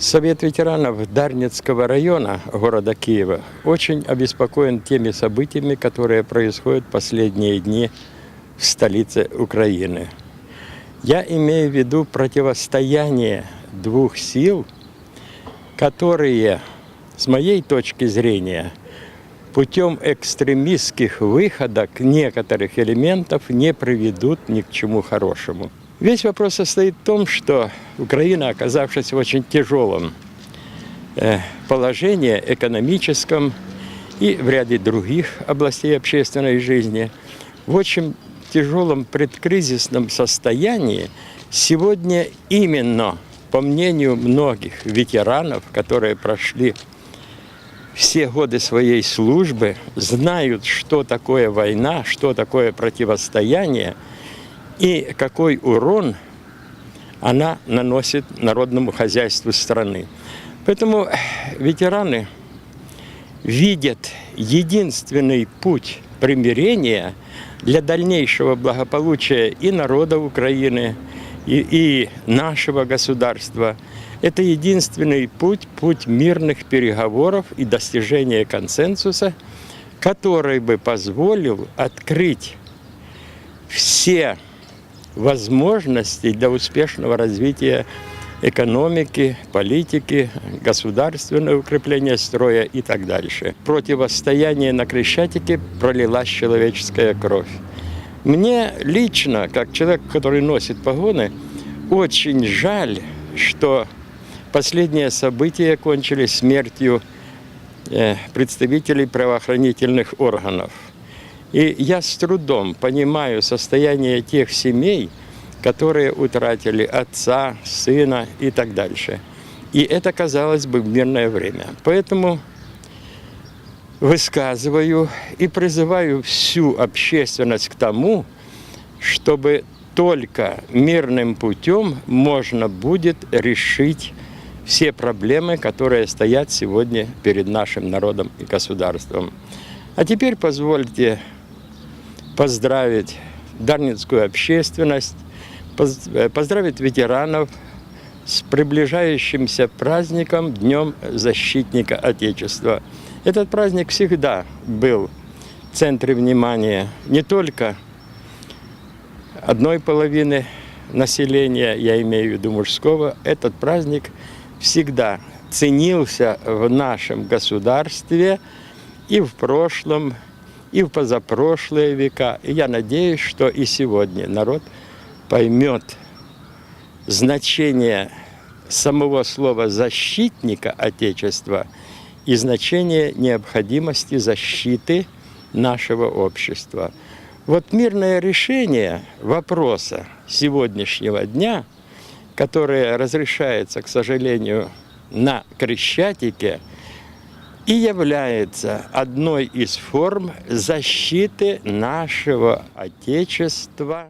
Совет ветеранов Дарницкого района города Киева очень обеспокоен теми событиями, которые происходят последние дни в столице Украины. Я имею в виду противостояние двух сил, которые, с моей точки зрения, путем экстремистских выходок некоторых элементов не приведут ни к чему хорошему. Весь вопрос состоит в том, что Украина, оказавшись в очень тяжелом э, положении экономическом и в ряде других областей общественной жизни, в очень тяжелом предкризисном состоянии, сегодня именно, по мнению многих ветеранов, которые прошли все годы своей службы, знают, что такое война, что такое противостояние – и какой урон она наносит народному хозяйству страны. Поэтому ветераны видят единственный путь примирения для дальнейшего благополучия и народа Украины, и, и нашего государства. Это единственный путь, путь мирных переговоров и достижения консенсуса, который бы позволил открыть все возможностей для успешного развития экономики, политики, государственного укрепления строя и так дальше. Противостояние на Крещатике пролилась человеческая кровь. Мне лично, как человек, который носит погоны, очень жаль, что последние события кончились смертью э, представителей правоохранительных органов. И я с трудом понимаю состояние тех семей, которые утратили отца, сына и так дальше. И это, казалось бы, в мирное время. Поэтому высказываю и призываю всю общественность к тому, чтобы только мирным путем можно будет решить все проблемы, которые стоят сегодня перед нашим народом и государством. А теперь позвольте поздравить дарницкую общественность, э, поздравить ветеранов с приближающимся праздником Днем Защитника Отечества. Этот праздник всегда был в центре внимания не только одной половины населения, я имею в виду мужского, этот праздник всегда ценился в нашем государстве и в прошлом, и в позапрошлые века. И я надеюсь, что и сегодня народ поймет значение самого слова «защитника Отечества» и значение необходимости защиты нашего общества. Вот мирное решение вопроса сегодняшнего дня, которое разрешается, к сожалению, на Крещатике – и является одной из форм защиты нашего Отечества.